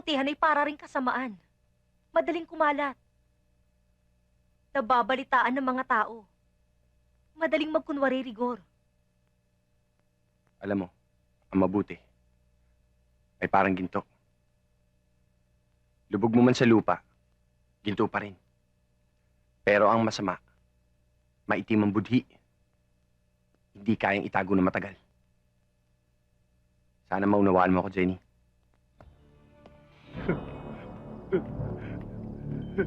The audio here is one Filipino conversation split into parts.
kabutihan ay para rin kasamaan. Madaling kumalat. Nababalitaan ng mga tao. Madaling magkunwari rigor. Alam mo, ang mabuti ay parang ginto. Lubog mo man sa lupa, ginto pa rin. Pero ang masama, maitim ang budhi. Hindi kayang itago na matagal. Sana maunawaan mo ako, Jenny. Boss!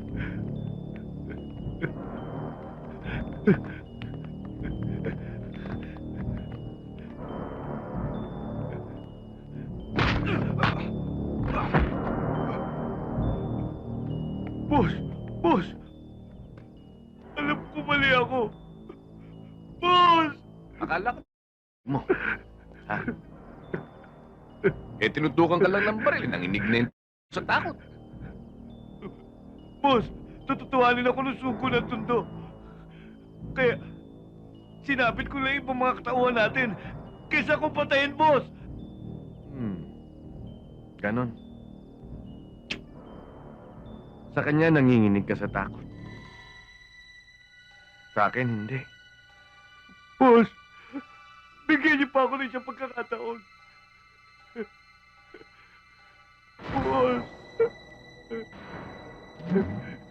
Boss! Alam ko mali ako. Boss! Akala ko mo. Ha? Eh, tinutukan ka lang ng baril. Nanginig na yun sa takot. Boss! Tututuhanin ako ng suko ng tundo. Kaya, sinabit ko lang yung mga katauhan natin. Kaysa kong patayin, boss! Hmm. Ganon. Sa kanya nanginginig ka sa takot. Sa akin, hindi. Boss! Bigyan niyo pa ako ng isang pagkakataon. Boss! Thank you.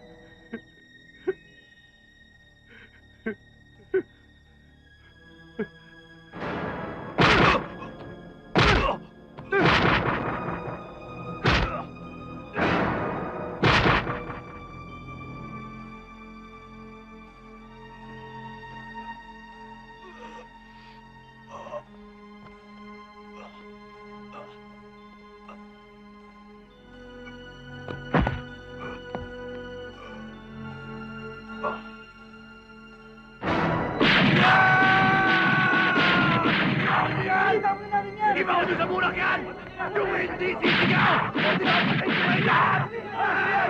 Na yan?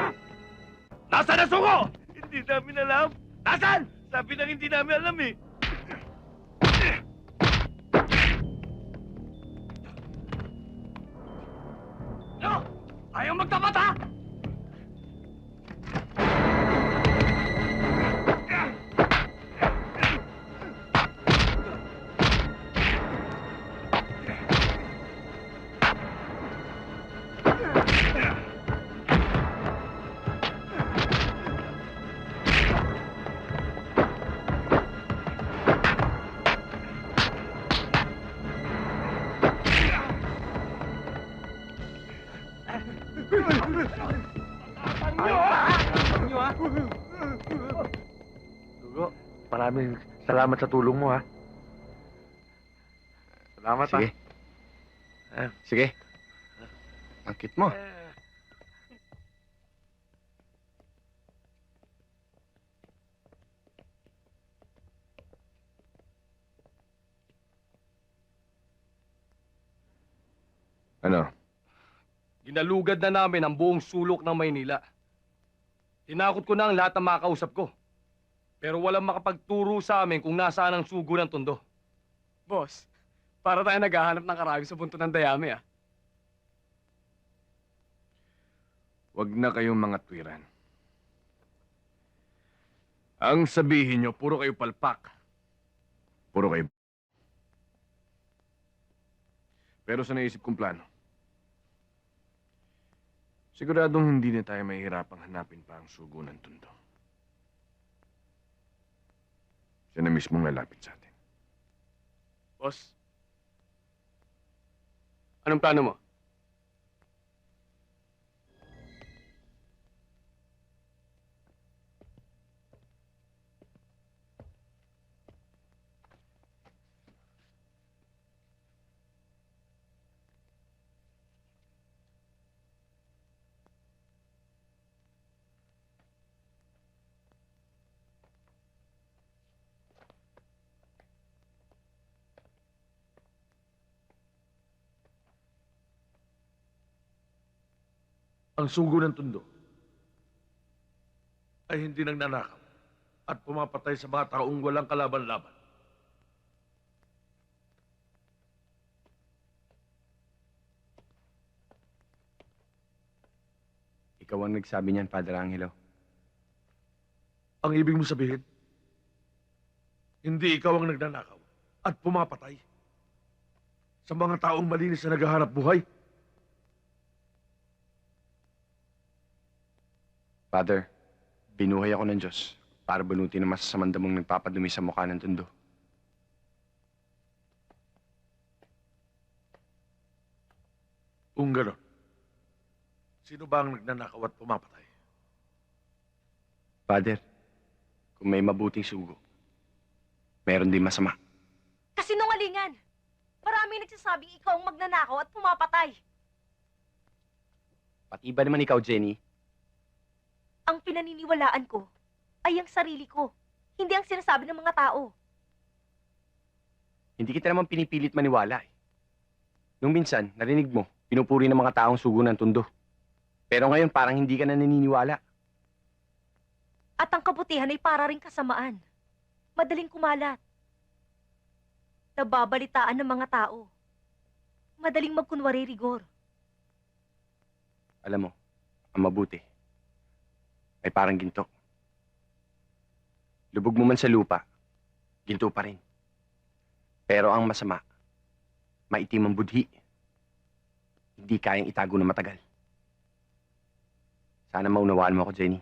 Nasaan na suko? Hindi namin alam. Nasaan? Sabi nang hindi namin alam eh. No! Ayaw magtapat ha? Dugo, maraming salamat sa tulong mo, ha? Salamat, Sige. Ah. Sige. Angkit mo. Ano? Ginalugad na namin ang buong sulok ng Maynila. Tinakot ko na ang lahat ng makausap ko. Pero walang makapagturo sa amin kung nasaan ang sugo ng tondo. Boss, para tayo naghahanap ng karami sa punto ng dayami ah. Huwag na kayong mga twiran. Ang sabihin nyo, puro kayo palpak. Puro kayo... Pero sa naisip kong plano, siguradong hindi na tayo mahihirapang hanapin pa ang sugo ng tundo. Siya na mismong lalapit sa atin. Boss, anong plano mo? Ang sugo ng tundo ay hindi nagnanakaw at pumapatay sa mga taong walang kalaban-laban. Ikaw ang nagsabi niyan, Father Angelo. Ang ibig mo sabihin, hindi ikaw ang nagnanakaw at pumapatay sa mga taong malinis na naghahanap buhay. Father, binuhay ako ng Diyos para bunutin ang masasamang damong nagpapadumi sa mukha ng tundo. Kung ganon, sino ba ang nagnanakaw at pumapatay? Father, kung may mabuting sugo, meron din masama. Kasinungalingan! Marami nagsasabing ikaw ang magnanakaw at pumapatay. Pati ba naman ikaw, Jenny? Ang pinaniniwalaan ko ay ang sarili ko, hindi ang sinasabi ng mga tao. Hindi kita naman pinipilit maniwala eh. Nung minsan, narinig mo, pinupuri ng mga taong sugo ng tundo. Pero ngayon parang hindi ka na naniniwala. At ang kabutihan ay para rin kasamaan. Madaling kumalat. Nababalitaan ng mga tao. Madaling magkunwari rigor. Alam mo, ang mabuti ay parang ginto. Lubog mo man sa lupa, ginto pa rin. Pero ang masama, maitim ang budhi. Hindi kayang itago na matagal. Sana maunawaan mo ako, Jenny.